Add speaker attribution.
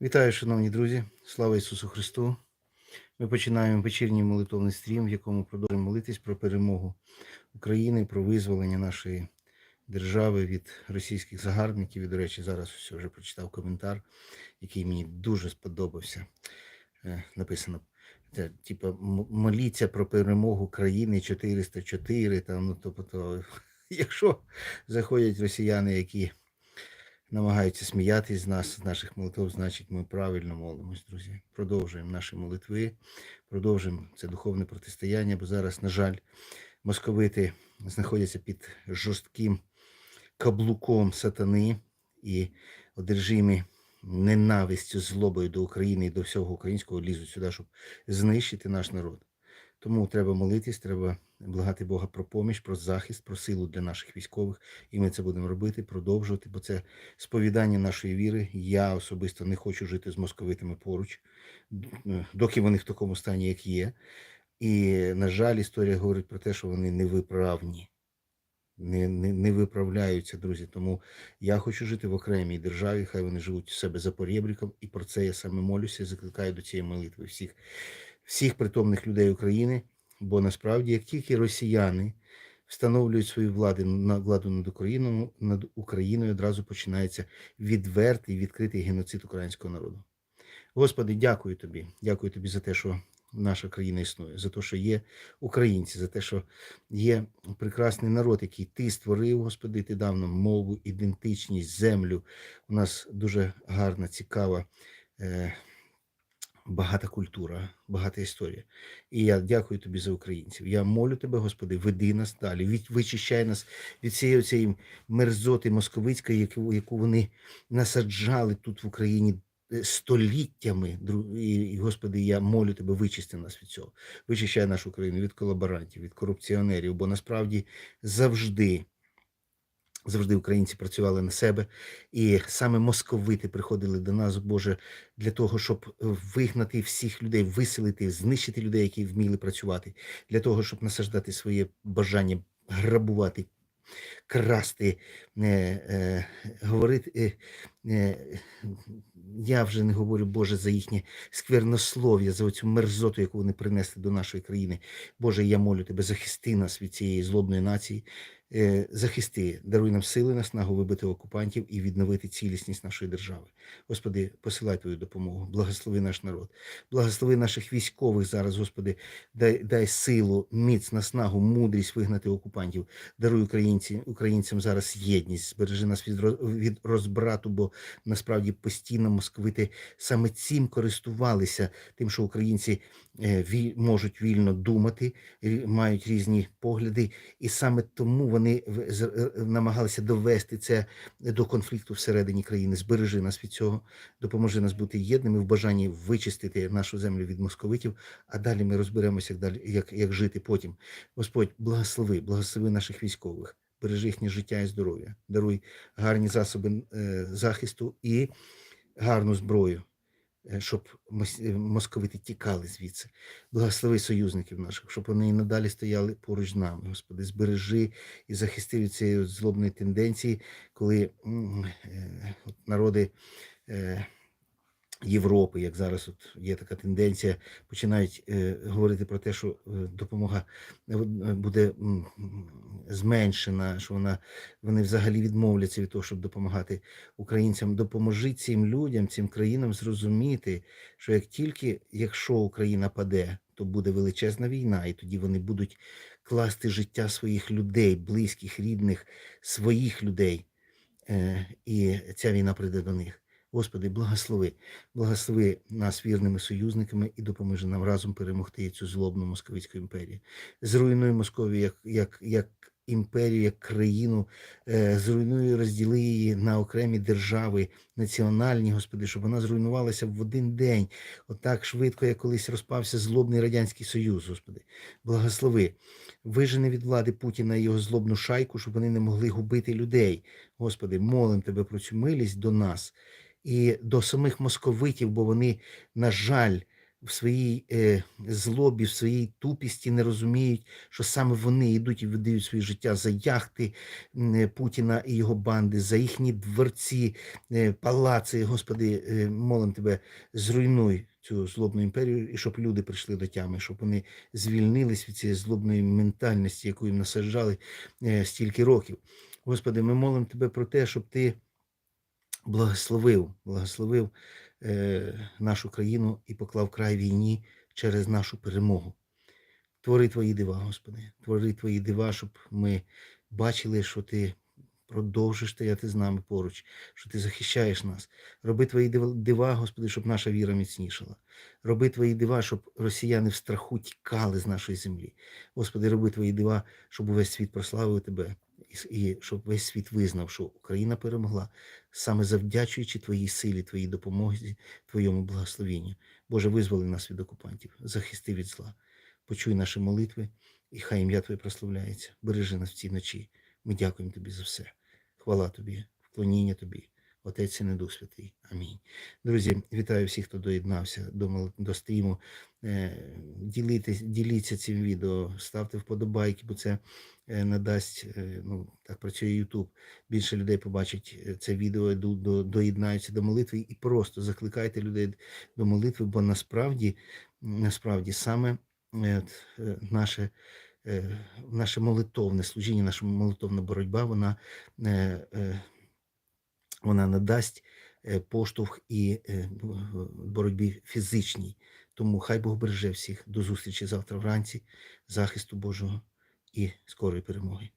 Speaker 1: Вітаю, шановні друзі! Слава Ісусу Христу! Ми починаємо вечірній молитовний стрім, в якому продовжуємо молитись про перемогу України, про визволення нашої держави від російських загарбників. І, до речі, зараз ось вже прочитав коментар, який мені дуже сподобався. Е, Написано: те, типа, моліться про перемогу країни 404. Там, ну, тобто, якщо заходять росіяни, які намагаються сміятись з нас, з наших молитв, значить ми правильно молимось, друзі. Продовжуємо наші молитви, продовжуємо це духовне протистояння, бо зараз, на жаль, московити знаходяться під жорстким каблуком сатани і одержимі ненавистю, злобою до України і до всього українського лізуть сюди, щоб знищити наш народ. Тому треба молитись, треба благати Бога про поміч, про захист, про силу для наших військових. І ми це будемо робити, продовжувати, бо це сповідання нашої віри. Я особисто не хочу жити з московитами поруч, доки вони в такому стані, як є. І, на жаль, історія говорить про те, що вони невиправні. Не, не, не виправляються, друзі. Тому я хочу жити в окремій державі, хай вони живуть у себе за порєбріком, і про це я саме молюся і закликаю до цієї молитви всіх, всіх притомних людей України. Бо насправді, як тільки росіяни встановлюють свою владу на владу над Україною, над Україною одразу починається відвертий, відкритий геноцид українського народу. Господи, дякую тобі. Дякую тобі за те, що наша країна існує, за те, що є українці, за те, що є прекрасний народ, який ти створив, Господи, ти дав нам мову, ідентичність, землю. У нас дуже гарна, цікава. Багата культура, багата історія. І я дякую тобі за українців. Я молю тебе, Господи, веди нас далі, від, вичищай нас від цієї цієї мерзоти московицької, яку, яку вони насаджали тут в Україні е, століттями. І, Господи, я молю тебе, вичисти нас від цього. Вичищай нашу країну від колаборантів, від корупціонерів, бо насправді завжди. Завжди українці працювали на себе, і саме московити приходили до нас, Боже, для того, щоб е, вигнати всіх людей, виселити, знищити людей, які вміли працювати, для того, щоб насаждати своє бажання грабувати, красти, е, е, говорити. Е, е, я вже не говорю, Боже, за їхнє сквернослов'я, за оцю мерзоту, яку вони принесли до нашої країни. Боже, я молю тебе, захисти нас від цієї злобної нації. Е, захисти, даруй нам сили, наснагу вибити окупантів і відновити цілісність нашої держави. Господи, посилай твою допомогу, благослови наш народ, благослови наших військових зараз, Господи, дай, дай силу, міць, наснагу, мудрість вигнати окупантів. Даруй українці, українцям зараз єдність, збережи нас від, від розбрату, бо насправді постійно москвити саме цим користувалися, тим, що українці е, можуть вільно думати, мають різні погляди, і саме тому вони е, намагалися довести це до конфлікту всередині країни. Збережи нас від цього, допоможи нас бути єдними в бажанні вичистити нашу землю від московитів, а далі ми розберемося, як далі як, як жити потім. Господь, благослови, благослови наших військових. Бережи їхнє життя і здоров'я, даруй гарні засоби е, захисту і гарну зброю, е, щоб е, московити тікали звідси. Благослови союзників наших, щоб вони і надалі стояли поруч з нами. Господи, збережи і захисти від цієї злобної тенденції, коли народи. Е, Європи, як зараз от є така тенденція, починають е, говорити про те, що е, допомога е, буде м, м, зменшена, що вона вони взагалі відмовляться від того, щоб допомагати українцям. Допоможи цим людям, цим країнам зрозуміти, що як тільки якщо Україна паде, то буде величезна війна, і тоді вони будуть класти життя своїх людей, близьких, рідних, своїх людей, е, і ця війна прийде до них. Господи, благослови, благослови нас вірними союзниками і допоможи нам разом перемогти цю злобну московицьку імперію. Зруйнуй Московію як, як, як імперію, як країну, е, зруйнуй, розділи її на окремі держави, національні, Господи, щоб вона зруйнувалася в один день, отак швидко, як колись розпався злобний Радянський Союз, Господи. Благослови, вижени від влади Путіна і його злобну шайку, щоб вони не могли губити людей. Господи, молим Тебе про цю милість до нас і до самих московитів, бо вони, на жаль, в своїй е, злобі, в своїй тупісті не розуміють, що саме вони йдуть і видають своє життя за яхти е, Путіна і його банди, за їхні дворці, е, палаци. Господи, е, молим тебе, зруйнуй цю злобну імперію, і щоб люди прийшли до тями, щоб вони звільнились від цієї злобної ментальності, яку їм насаджали е, стільки років. Господи, ми молимо тебе про те, щоб ти благословив, благословив е, нашу країну і поклав край війні через нашу перемогу. Твори твої дива, Господи, твори твої дива, щоб ми бачили, що ти продовжиш стояти з нами поруч, що ти захищаєш нас. Роби твої дива- Господи, щоб наша віра міцнішала. Роби твої дива, щоб росіяни в страху тікали з нашої землі. Господи, роби твої дива, щоб увесь світ прославив тебе, і щоб весь світ визнав, що Україна перемогла, саме завдячуючи Твоїй силі, Твоїй допомозі, Твоєму благословенню. Боже, визволи нас від окупантів, захисти від зла. Почуй наші молитви, і хай ім'я Твоє прославляється. Бережи нас в ці ночі. Ми дякуємо Тобі за все. Хвала Тобі, вклоніння Тобі, Отець і не Дух Святий. Амінь. Друзі, вітаю всіх, хто доєднався до, до стріму. Е, Ділітесь, діліться цим відео, ставте вподобайки, бо це е, надасть, е, ну, так працює YouTube. Більше людей побачить це відео, до, до, доєднаються до молитви і просто закликайте людей до молитви, бо насправді, насправді саме наше, наше молитовне служіння, наша молитовна боротьба, вона, е, е, вона надасть е, поштовх і е, боротьбі фізичній. Тому хай Бог береже всіх. До зустрічі завтра вранці, захисту Божого і скорої перемоги.